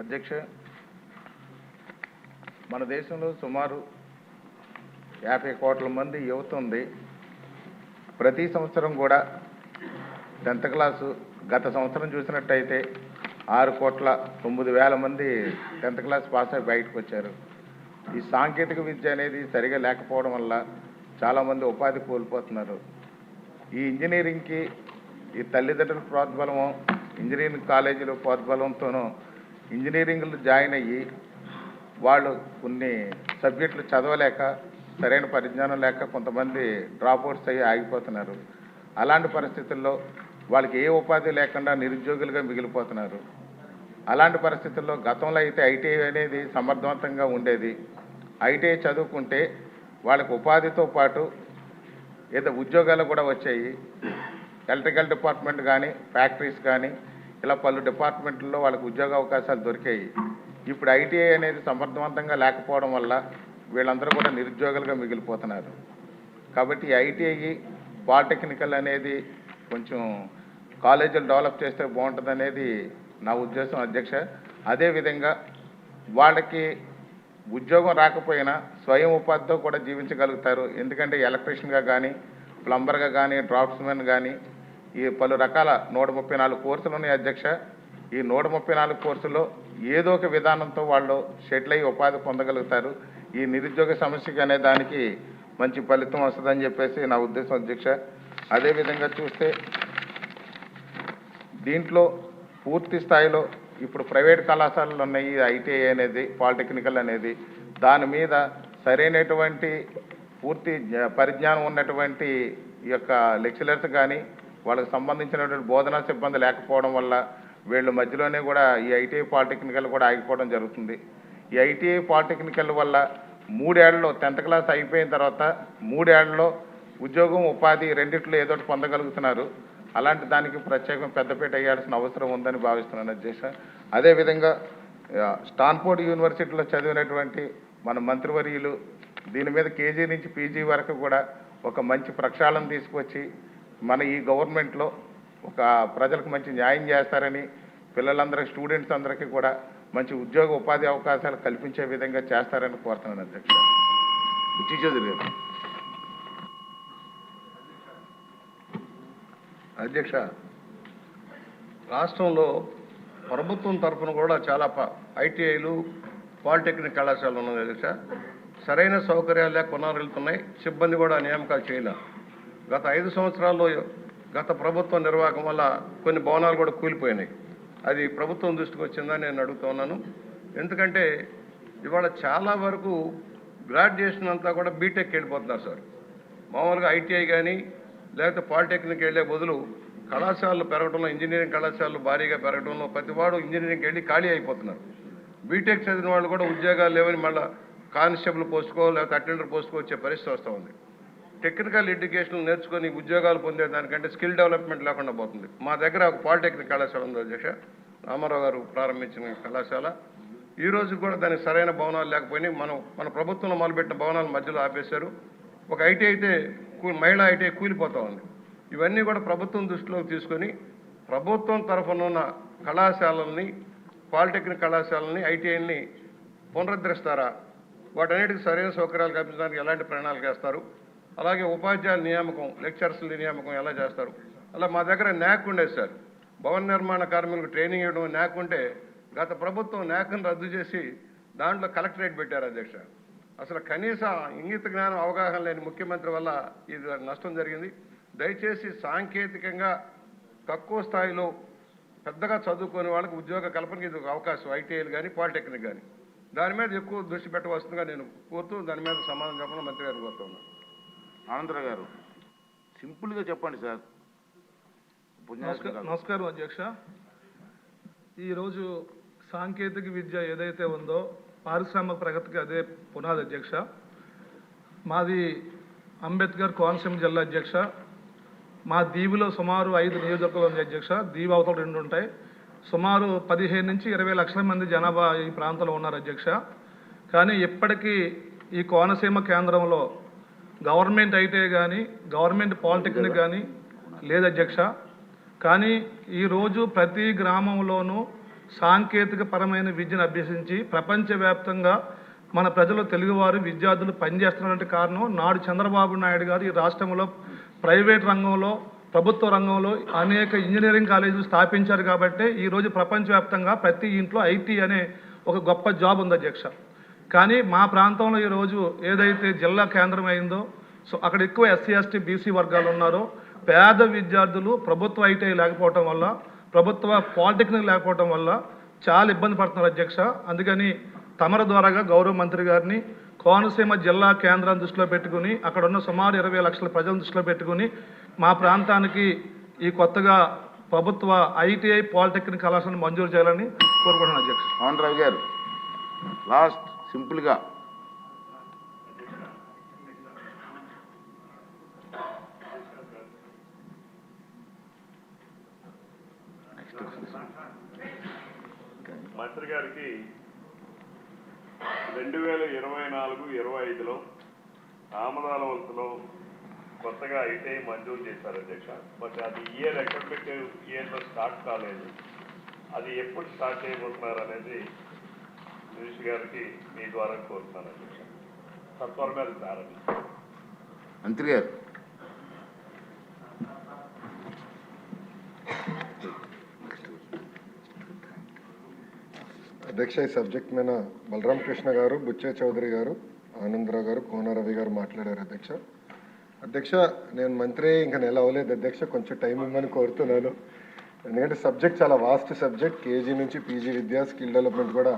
అధ్యక్ష మన దేశంలో సుమారు యాభై కోట్ల మంది యువత ఉంది ప్రతి సంవత్సరం కూడా టెన్త్ క్లాసు గత సంవత్సరం చూసినట్టయితే ఆరు కోట్ల తొమ్మిది వేల మంది టెన్త్ క్లాస్ పాస్ అయి బయటకు వచ్చారు. ఈ సాంకేతిక విద్య అనేది సరిగా లేకపోవడం వల్ల చాలామంది ఉపాధి కోల్పోతున్నారు. ఈ ఇంజనీరింగ్కి ఈ తల్లిదండ్రుల ప్రోద్బలము ఇంజనీరింగ్ కాలేజీలో ప్రోద్బలంతోనూ ఇంజనీరింగ్లు జాయిన్ అయ్యి వాళ్ళు కొన్ని సబ్జెక్టులు చదవలేక సరైన పరిజ్ఞానం లేక కొంతమంది డ్రాప్ అవుట్స్ అయ్యి ఆగిపోతున్నారు. అలాంటి పరిస్థితుల్లో వాళ్ళకి ఏ ఉపాధి లేకుండా నిరుద్యోగులుగా మిగిలిపోతున్నారు. అలాంటి పరిస్థితుల్లో గతంలో అయితే ఐటీఐ అనేది సమర్థవంతంగా ఉండేది. ఐటీఐ చదువుకుంటే వాళ్ళకి ఉపాధితో పాటు ఏదో ఉద్యోగాలు కూడా వచ్చాయి. ఎలక్ట్రికల్ డిపార్ట్మెంట్ కానీ ఫ్యాక్టరీస్ కానీ ఇలా పలు డిపార్ట్మెంట్లలో వాళ్ళకి ఉద్యోగ అవకాశాలు దొరికాయి. ఇప్పుడు ఐటీఐ అనేది సమర్థవంతంగా లేకపోవడం వల్ల వీళ్ళందరూ కూడా నిరుద్యోగులుగా మిగిలిపోతున్నారు. కాబట్టి ఐటీఐ పాలిటెక్నికల్ అనేది కొంచెం కాలేజీలు డెవలప్ చేస్తే బాగుంటుంది అనేది నా ఉద్దేశం అధ్యక్ష. అదేవిధంగా వాళ్ళకి ఉద్యోగం రాకపోయినా స్వయం ఉపాధితో కూడా జీవించగలుగుతారు. ఎందుకంటే ఎలక్ట్రీషియన్గా కానీ ప్లంబర్గా కానీ డ్రాఫ్ట్స్మెన్ కానీ ఈ పలు రకాల నూట ముప్పై నాలుగు కోర్సులు ఉన్నాయి అధ్యక్ష. ఈ నూట ముప్పై నాలుగు కోర్సుల్లో ఏదో ఒక విధానంతో వాళ్ళు షెటిల్ అయ్యి ఉపాధి పొందగలుగుతారు. ఈ నిరుద్యోగ సమస్యకి అనే దానికి మంచి ఫలితం వస్తుందని చెప్పేసి నా ఉద్దేశం అధ్యక్ష. అదేవిధంగా చూస్తే దీంట్లో పూర్తి స్థాయిలో ఇప్పుడు ప్రైవేట్ కళాశాలలు ఉన్నాయి ఐటీఐ అనేది పాలిటెక్నికల్ అనేది. దాని మీద సరైనటువంటి పూర్తి పరిజ్ఞానం ఉన్నటువంటి ఈ యొక్క లెక్చరర్స్ కానీ వాళ్ళకి సంబంధించినటువంటి బోధనా సిబ్బంది లేకపోవడం వల్ల వీళ్ళ మధ్యలోనే కూడా ఈ ఐటీఐ పాలిటెక్నికల్ కూడా ఆగిపోవడం జరుగుతుంది. ఈ ఐటీఐ పాలిటెక్నికల్ వల్ల మూడేళ్ళలో టెన్త్ క్లాస్ అయిపోయిన తర్వాత మూడేళ్ళలో ఉద్యోగం ఉపాధి రెండిట్లో ఏదో ఒకటి పొందగలుగుతున్నారు. అలాంటి దానికి ప్రత్యేకం పెద్దపీట వేయాల్సిన అవసరం ఉందని భావిస్తున్నాను అధ్యక్ష. అదేవిధంగా స్టాన్ఫోర్డ్ యూనివర్సిటీలో చదివినటువంటి మన మంత్రివర్యులు దీని మీద కేజీ నుంచి పీజీ వరకు కూడా ఒక మంచి ప్రక్షాళన తీసుకొచ్చి మన ఈ గవర్నమెంట్లో ఒక ప్రజలకు మంచి న్యాయం చేస్తారని పిల్లలందరికీ స్టూడెంట్స్ అందరికీ కూడా మంచి ఉద్యోగ ఉపాధి అవకాశాలు కల్పించే విధంగా చేస్తారని కోరుతున్నాను అధ్యక్ష. అధ్యక్ష రాష్ట్రంలో ప్రభుత్వం తరఫున కూడా చాలా ప- ఐటీఐలు పాలిటెక్నిక్ కళాశాలలు ఉన్నాయి అధ్యక్ష. సరైన సౌకర్యాలు లేక కొనారెళ్తున్నాయి సిబ్బంది కూడా నియామకాలు చేయలే గత ఐదు సంవత్సరాల్లో గత ప్రభుత్వ నిర్వాహకం వల్ల కొన్ని భవనాలు కూడా కూలిపోయినాయి. అది ప్రభుత్వం దృష్టికి వచ్చిందని నేను అడుగుతున్నాను ఎందుకంటే ఇవాళ చాలా వరకు గ్రాడ్యుయేషన్ అంతా కూడా బీటెక్ వెళ్ళిపోతున్నారు సార్. మామూలుగా ఐటీఐ కానీ లేకపోతే పాలిటెక్నిక్ వెళ్ళే బదులు కళాశాలలు పెరగడంలో ఇంజనీరింగ్ కళాశాలలు భారీగా పెరగడంలో ప్రతివాడు ఇంజనీరింగ్కి వెళ్ళి ఖాళీ అయిపోతున్నారు. బీటెక్ చదివిన వాళ్ళు కూడా ఉద్యోగాలు లేవని మళ్ళీ కానిస్టేబుల్ పోస్టుకో లేకపోతే అటెండర్ పోస్టుకో వచ్చే పరిస్థితి వస్తూ ఉంది. టెక్నికల్ ఎడ్యుకేషన్ నేర్చుకొని ఉద్యోగాలు పొందే దానికంటే స్కిల్ డెవలప్మెంట్ లేకుండా పోతుంది. మా దగ్గర ఒక పాలిటెక్నిక్ కళాశాల ఉంది అధ్యక్ష. రామారావు గారు ప్రారంభించిన కళాశాల. ఈ రోజు కూడా దానికి సరైన భవనాలు లేకపోయినాయి మనం మన ప్రభుత్వంలో మొదలుపెట్టిన భవనాలు మధ్యలో ఆపేశారు. ఒక ఐటీ అయితే కూ- మహిళా ఐటీ కూలిపోతూ ఉంది. ఇవన్నీ కూడా ప్రభుత్వం దృష్టిలోకి తీసుకొని ప్రభుత్వం తరఫున ఉన్న కళాశాలల్ని పాలిటెక్నిక్ కళాశాలని ఐటీఐని పునరుద్ధరిస్తారా? వాటన్నిటికీ సరైన సౌకర్యాలు కల్పించడానికి ఎలాంటి ప్రణాళిక వేస్తారు? అలాగే ఉపాధ్యాయుల నియామకం లెక్చర్స్ నియామకం ఎలా చేస్తారు? అలా మా దగ్గర న్యాక్ ఉండేది సార్. భవన నిర్మాణ కార్మికులకు ట్రైనింగ్ ఇవ్వడం న్యాక్ ఉంటే గత ప్రభుత్వం న్యాక్ను రద్దు చేసి దాంట్లో కలెక్టరేట్ పెట్టారు అధ్యక్ష. అసలు కనీస ఇంగిత జ్ఞానం అవగాహన లేని ముఖ్యమంత్రి వల్ల ఇది నష్టం జరిగింది. దయచేసి సాంకేతికంగా తక్కువ స్థాయిలో పెద్దగా చదువుకునే వాళ్ళకి ఉద్యోగ కల్పనకి ఇది ఒక అవకాశం ఐటీఐలు కానీ పాలిటెక్నిక్ కానీ దాని మీద ఎక్కువ దృష్టి పెట్టవలసిందిగా నేను కోరుతూ దాని మీద సమాధానం చెప్పడం మంత్రి గారిని కోరుతున్నాను ఆనందరావు గారు సింపుల్గా చెప్పండి సార్. నమస్కారం అధ్యక్ష. ఈరోజు సాంకేతిక విద్య ఏదైతే ఉందో పారిశ్రామిక ప్రగతికి అదే పునాది అధ్యక్ష. మాది అంబేద్కర్ కోనసీమ జిల్లా అధ్యక్ష. మా దీవిలో సుమారు ఐదు నియోజకవర్గాలు ఉంది అధ్యక్ష. దీవి అవతల రెండు ఉంటాయి. సుమారు పదిహేను నుంచి ఇరవై లక్షల మంది జనాభా ఈ ప్రాంతంలో ఉన్నారు అధ్యక్ష. కానీ ఇప్పటికీ ఈ కోనసీమ కేంద్రంలో గవర్నమెంట్ అయితే కానీ గవర్నమెంట్ పాలిటెక్నిక్ కానీ లేదు అధ్యక్ష. కానీ ఈరోజు ప్రతి గ్రామంలోనూ సాంకేతిక పరమైన విద్యను అభ్యసించి ప్రపంచవ్యాప్తంగా మన ప్రజలు తెలుగువారు విద్యార్థులు పనిచేస్తున్నటువంటి కారణం నాడు చంద్రబాబు నాయుడు గారు ఈ రాష్ట్రంలో ప్రైవేట్ రంగంలో ప్రభుత్వ రంగంలో అనేక ఇంజనీరింగ్ కాలేజీలు స్థాపించారు కాబట్టి ఈరోజు ప్రపంచవ్యాప్తంగా ప్రతి ఇంట్లో ఐటీ అనే ఒక గొప్ప జాబ్ ఉంది అధ్యక్ష. కానీ మా ప్రాంతంలో ఈరోజు ఏదైతే జిల్లా కేంద్రం అయిందో సో అక్కడ ఎక్కువ ఎస్సీ ఎస్టీ బీసీ వర్గాలు ఉన్నారో పేద విద్యార్థులు ప్రభుత్వ ఐటీఐ లేకపోవటం వల్ల ప్రభుత్వ పాలిటెక్నిక్ లేకపోవటం వల్ల చాలా ఇబ్బంది పడుతున్నారు అధ్యక్ష. అందుకని తమర ద్వారాగా గౌరవ మంత్రి గారిని కోనసీమ జిల్లా కేంద్రాన్ని దృష్టిలో పెట్టుకుని అక్కడ ఉన్న సుమారు ఇరవై లక్షల ప్రజలను దృష్టిలో పెట్టుకుని మా ప్రాంతానికి ఈ కొత్తగా ప్రభుత్వ ఐటీఐ పాలిటెక్నిక్ కళాశాలను మంజూరు చేయాలని కోరుకుంటున్నాను అధ్యక్ష. అవును రవి గారు లాస్ట్ సింపుల్గా. మంత్రి గారికి రెండు వేల ఇరవై నాలుగు ఇరవై ఐదులో ఆమదాల వంతులో కొత్తగా ఐటీఐ మంజూరు చేశారు అధ్యక్ష. బట్ అది ఇయర్ అకాడమిక్ ఇయర్లో స్టార్ట్ కాలేదు. అది ఎప్పుడు స్టార్ట్ చేయబోతున్నారు అనేది మినిస్టర్ గారికి మీ ద్వారా కోరుతున్నాను అధ్యక్ష సత్వరమే ప్రారంభించారు మంత్రి గారు. అధ్యక్ష ఈ సబ్జెక్ట్ మీద బలరాం కృష్ణ గారు బుచ్చే చౌదరి గారు ఆనందరావు గారు కోన రవి గారు మాట్లాడారు అధ్యక్ష. అధ్యక్ష నేను మంత్రి ఇంకా నెల అవ్వలేదు అధ్యక్ష కొంచెం టైం ఇవ్వమని కోరుతున్నాను. ఎందుకంటే సబ్జెక్ట్ చాలా వాస్ట్ సబ్జెక్ట్ కేజీ నుంచి పీజీ విద్య స్కిల్ డెవలప్మెంట్ కూడా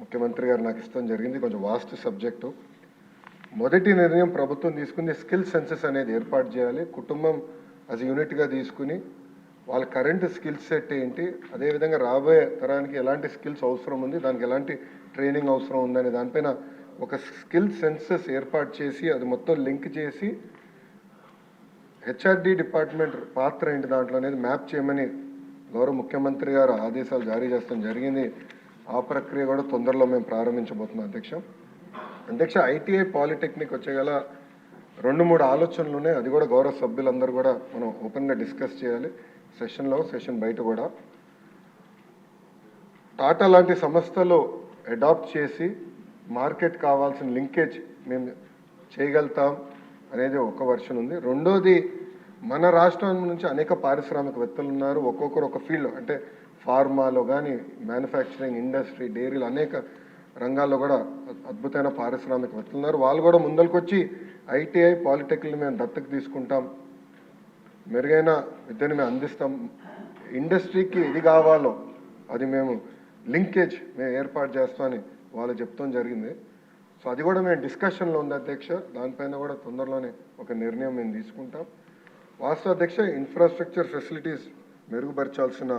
ముఖ్యమంత్రి గారు నాకు ఇష్టం జరిగింది. కొంచెం వాస్ట్ సబ్జెక్టు మొదటి నిర్ణయం ప్రభుత్వం తీసుకుంది స్కిల్ సెన్సెస్ అనేది ఏర్పాటు చేయాలి. కుటుంబం అది యూనిట్గా తీసుకుని వాళ్ళ కరెంట్ స్కిల్ సెట్ ఏంటి అదేవిధంగా రాబోయే తరానికి ఎలాంటి స్కిల్స్ అవసరం ఉంది దానికి ఎలాంటి ట్రైనింగ్ అవసరం ఉందనే దానిపైన ఒక స్కిల్ సెన్సెస్ ఏర్పాటు చేసి అది మొత్తం లింక్ చేసి హెచ్ఆర్డి డిపార్ట్మెంట్ పాత్ర ఏంటి దాంట్లో అనేది మ్యాప్ చేయమని గౌరవ ముఖ్యమంత్రి గారు ఆదేశాలు జారీ చేస్తాం జరిగింది. ఆ ప్రక్రియ కూడా తొందరలో మేము ప్రారంభించబోతున్నాం అధ్యక్ష. అధ్యక్ష ఐటీఐ పాలిటెక్నిక్ వచ్చేగల రెండు మూడు ఆలోచనలు ఉన్నాయి. అది కూడా గౌరవ సభ్యులందరూ కూడా మనం ఓపెన్గా డిస్కస్ చేయాలి. సెషన్లో సెషన్ బయట కూడా. టాటా లాంటి సంస్థలు అడాప్ట్ చేసి మార్కెట్ కావాల్సిన లింకేజ్ మేము చేయగలుగుతాం అనేది ఒక వర్షన్ ఉంది. రెండోది మన రాష్ట్రం నుంచి అనేక పారిశ్రామికవేత్తలు ఉన్నారు. ఒక్కొక్కరు ఒక ఫీల్డ్ అంటే ఫార్మాలో కానీ మ్యానుఫ్యాక్చరింగ్ ఇండస్ట్రీ డైరీలు అనేక రంగాల్లో కూడా అద్భుతమైన పారిశ్రామికవేత్తలు ఉన్నారు. వాళ్ళు కూడా ముందరికొచ్చి ఐటీఐ పాలిటెక్నిక్ మేము దత్తకు తీసుకుంటాం. మెరుగైన విద్యను మేము అందిస్తాం. ఇండస్ట్రీకి ఇది కావాలో అది మేము లింకేజ్ మేము ఏర్పాటు చేస్తామని వాళ్ళు చెప్తాం జరిగింది. సో అది కూడా మేము డిస్కషన్లో ఉంది అధ్యక్ష. దానిపైన కూడా తొందరలోనే ఒక నిర్ణయం మేము తీసుకుంటాం. వాస్తవ అధ్యక్ష ఇన్ఫ్రాస్ట్రక్చర్ ఫెసిలిటీస్ మెరుగుపరచాల్సిన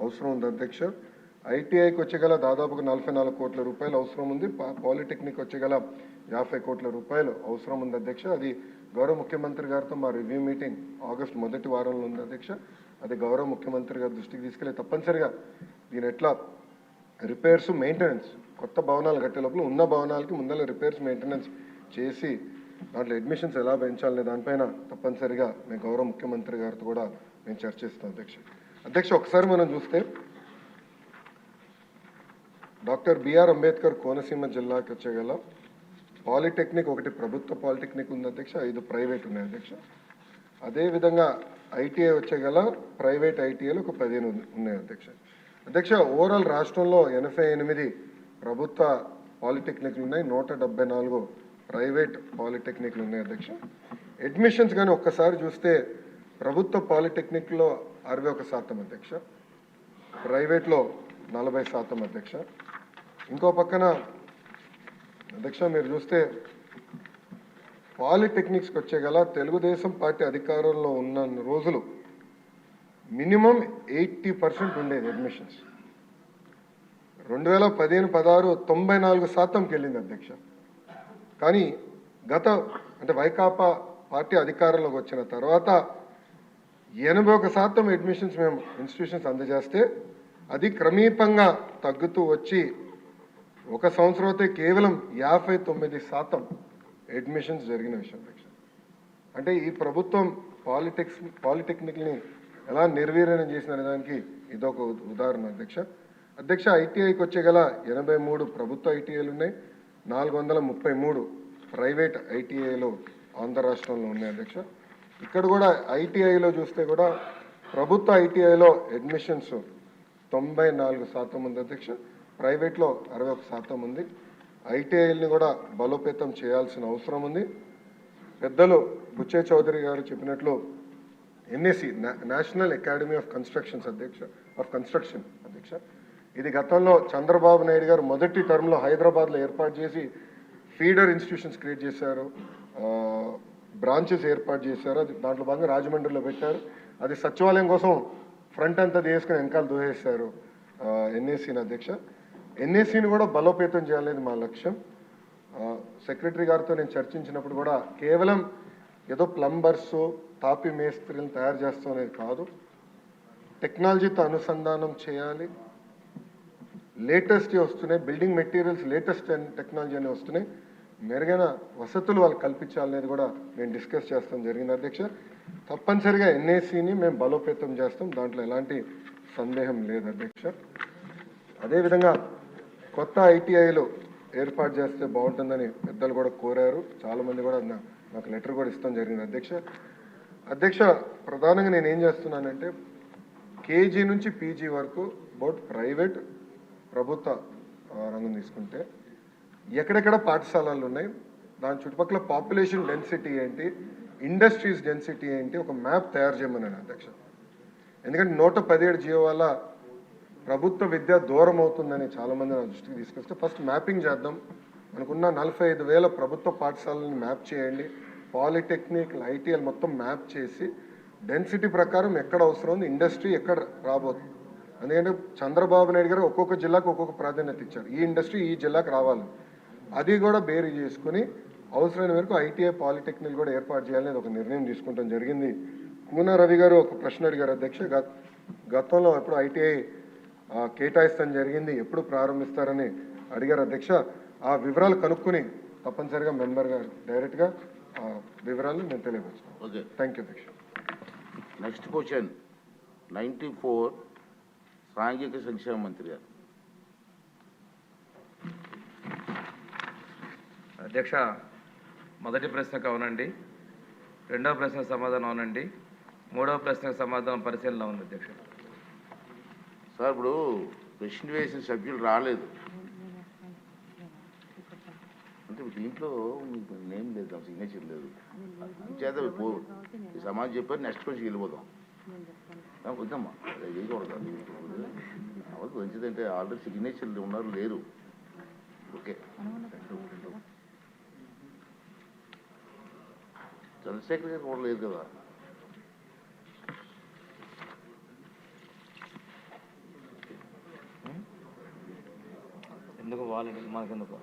అవసరం ఉంది అధ్యక్ష. ఐటీఐకి వచ్చేగల దాదాపుగా నలభై నాలుగు కోట్ల రూపాయలు అవసరం ఉంది. పా- పాలిటెక్నిక్ వచ్చేగల యాభై కోట్ల రూపాయలు అవసరం ఉంది అధ్యక్ష. అది గౌరవ ముఖ్యమంత్రి గారితో మా రివ్యూ మీటింగ్ ఆగస్ట్ మొదటి వారంలో ఉంది అధ్యక్ష. అది గౌరవ ముఖ్యమంత్రి గారి దృష్టికి తీసుకెళ్ళి తప్పనిసరిగా దీని ఎట్లా రిపేర్స్ మెయింటెనెన్స్ కొత్త భవనాలు కట్టే లోపల ఉన్న భవనాలకి ముందర రిపేర్స్ మెయింటెనెన్స్ చేసి దాంట్లో అడ్మిషన్స్ ఎలా పెంచాలనే దానిపైన తప్పనిసరిగా మేము గౌరవ ముఖ్యమంత్రి గారితో కూడా మేము చర్చిస్తాం అధ్యక్ష. అధ్యక్ష ఒకసారి మనం చూస్తే డాక్టర్ బిఆర్ అంబేద్కర్ కోనసీమ జిల్లాకి వచ్చేగల పాలిటెక్నిక్ ఒకటి ప్రభుత్వ పాలిటెక్నిక్ ఉంది అధ్యక్ష ఐదు ప్రైవేట్ ఉన్నాయి అధ్యక్ష. అదేవిధంగా ఐటీఐ వచ్చేగల ప్రైవేట్ ఐటీఐలు ఒక పదిహేను ఉన్నాయి అధ్యక్ష. అధ్యక్ష ఓవరాల్ రాష్ట్రంలో ఎనభై ఎనిమిది ప్రభుత్వ పాలిటెక్నిక్లు ఉన్నాయి నూట డెబ్బై నాలుగు ప్రైవేట్ పాలిటెక్నిక్లు ఉన్నాయి అధ్యక్ష. అడ్మిషన్స్ కానీ ఒక్కసారి చూస్తే ప్రభుత్వ పాలిటెక్నిక్లో అరవై ఒక శాతం అధ్యక్ష ప్రైవేట్లో నలభై శాతం అధ్యక్ష. ఇంకో పక్కన అధ్యక్ష మీరు చూస్తే పాలిటెక్నిక్స్కి వచ్చేగల తెలుగుదేశం పార్టీ అధికారంలో ఉన్న రోజులు మినిమం ఎయిటీ పర్సెంట్ ఉండేది అడ్మిషన్స్. రెండు వేల పదిహేను పదహారు తొంభై నాలుగు శాతంకి వెళ్ళింది అధ్యక్ష. కానీ గత అంటే వైకాపా పార్టీ అధికారంలోకి వచ్చిన తర్వాత ఎనభై ఒక శాతం అడ్మిషన్స్ మేము ఇన్స్టిట్యూషన్స్ అందజేస్తే అది క్రమీపంగా తగ్గుతూ వచ్చి ఒక సంవత్సరం అయితే కేవలం యాభై తొమ్మిది శాతం అడ్మిషన్స్ జరిగిన విషయం అధ్యక్ష అంటే ఈ ప్రభుత్వం పాలిటెక్స్ పాలిటెక్నిక్ని ఎలా నిర్వీర్యం చేసిన దానికి ఇదొక ఉదాహరణ అధ్యక్ష. అధ్యక్ష ఐటీఐకి వచ్చే గల ఎనభై మూడు ప్రభుత్వ ఐటీఐలు ఉన్నాయి. నాలుగు వందల ముప్పై మూడు ప్రైవేట్ ఐటీఐలు ఆంధ్ర రాష్ట్రంలో ఉన్నాయి అధ్యక్ష. ఇక్కడ కూడా ఐటీఐలో చూస్తే కూడా ప్రభుత్వ ఐటీఐలో అడ్మిషన్స్ తొంభై నాలుగు శాతం ఉంది అధ్యక్ష. ప్రైవేట్లో అరవై ఒక శాతం ఉంది. ఐటీఐల్ని కూడా బలోపేతం చేయాల్సిన అవసరం ఉంది. పెద్దలు బుచ్చే చౌదరి గారు చెప్పినట్లు NSC national academy of constructions అధ్యక్ష ఆఫ్ కన్స్ట్రక్షన్ అధ్యక్ష. ఇది గతంలో చంద్రబాబు నాయుడు గారు మొదటి టర్మ్లో హైదరాబాద్లో ఏర్పాటు చేసి ఫీడర్ ఇన్స్టిట్యూషన్స్ క్రియేట్ చేశారు. బ్రాంచెస్ ఏర్పాటు చేశారు. అది దాంట్లో భాగంగా రాజమండ్రిలో పెట్టారు. అది సచివాలయం కోసం ఫ్రంట్ అంతా తీసుకుని వెనకాల దూసేశారు ఎన్ఏసీని అధ్యక్ష. ఎన్ఏసీని కూడా బలోపేతం చేయాలనేది మా లక్ష్యం. సెక్రటరీ గారితో నేను చర్చించినప్పుడు కూడా కేవలం ఏదో ప్లంబర్స్ తాపి మేస్త్రీలను తయారు చేస్తాం అనేది కాదు. టెక్నాలజీతో అనుసంధానం చేయాలి. లేటెస్ట్ వస్తున్నాయి. బిల్డింగ్ మెటీరియల్స్ లేటెస్ట్ టెక్నాలజీ అనేవి వస్తున్నాయి. మెరుగైన వసతులు వాళ్ళు కల్పించాలనేది కూడా మేము డిస్కస్ చేస్తాం జరిగింది. అధ్యక్ష తప్పనిసరిగా ఎన్ఏసీని మేము బలోపేతం చేస్తాం. దాంట్లో ఎలాంటి సందేహం లేదు అధ్యక్ష. అదేవిధంగా కొత్త ఐటీఐలు ఏర్పాటు చేస్తే బాగుంటుందని పెద్దలు కూడా కోరారు. చాలామంది కూడా నాకు లెటర్ కూడా ఇస్తాం జరిగింది అధ్యక్ష. అధ్యక్ష ప్రధానంగా నేను ఏం చేస్తున్నానంటే కేజీ నుంచి పీజీ వరకు బౌట్ ప్రైవేట్ ప్రభుత్వ రంగం తీసుకుంటే ఎక్కడెక్కడ పాఠశాలలు ఉన్నాయి దాని చుట్టుపక్కల పాపులేషన్ డెన్సిటీ ఏంటి ఇండస్ట్రీస్ డెన్సిటీ ఏంటి ఒక మ్యాప్ తయారు చేయమన్నాను అధ్యక్ష. ఎందుకంటే నూట పదిహేడు జియో వల్ల ప్రభుత్వ విద్య దూరం అవుతుందని చాలామంది నా దృష్టికి తీసుకొస్తే ఫస్ట్ మ్యాపింగ్ చేద్దాం. మనకున్న నలభై ఐదు వేల ప్రభుత్వ పాఠశాలని మ్యాప్ చేయండి. పాలిటెక్నిక్ ఐటీఎల్ మొత్తం మ్యాప్ చేసి డెన్సిటీ ప్రకారం ఎక్కడ అవసరం ఉంది ఇండస్ట్రీ ఎక్కడ రాబోతుంది ఎందుకంటే చంద్రబాబు నాయుడు గారు ఒక్కొక్క జిల్లాకు ఒక్కొక్క ప్రాధాన్యత ఇచ్చారు. ఈ ఇండస్ట్రీ ఈ జిల్లాకు రావాలి. అది కూడా బేరీ చేసుకుని అవసరమైన వరకు ఐటీఐ పాలిటెక్నిక్ కూడా ఏర్పాటు చేయాలని ఒక నిర్ణయం తీసుకుంటాం జరిగింది. కూన రవి గారు ఒక ప్రశ్న అడిగారు. అధ్యక్ష గత- గతంలో ఎప్పుడు ఐటీఐ కేటాయిస్తాం జరిగింది ఎప్పుడు ప్రారంభిస్తారని అడిగారు. అధ్యక్ష ఆ వివరాలు కనుక్కుని తప్పనిసరిగా మెంబర్ గారు డైరెక్ట్గా ఆ వివరాలు నేను తెలియపరుస్తాను. ఓకే. థ్యాంక్ యూ అధ్యక్ష. నెక్స్ట్ క్వశ్చన్ నైంటీ ఫోర్ సాంఘిక సంక్షేమ మంత్రి గారు. అధ్యక్ష మొదటి ప్రశ్నకు అవునండి. రెండవ ప్రశ్నకు సమాధానం అవునండి. మూడవ ప్రశ్నకు సమాధానం పరిశీలన ఉంది అధ్యక్ష. సార్ ఇప్పుడు ప్రశ్న వేసిన సభ్యులు రాలేదు. అంటే దీంట్లో మీకు నేమ్ లేదు సిగ్నేచర్ లేదు. చేత పో ఈ సమాజం చెప్పారు నెక్స్ట్ క్వశ్చన్ వెళ్ళిపోదాం. వద్దమ్మా చేయకూడదు అది అవదు మంచిదంటే ఆల్రెడీ సిగ్నేచర్లు ఉన్నారు లేరు. ఓకే. చంద్రశేఖర్ గారు కూడా లేదు కదా ఎందుకు వాళ్ళకి మనకెందుకు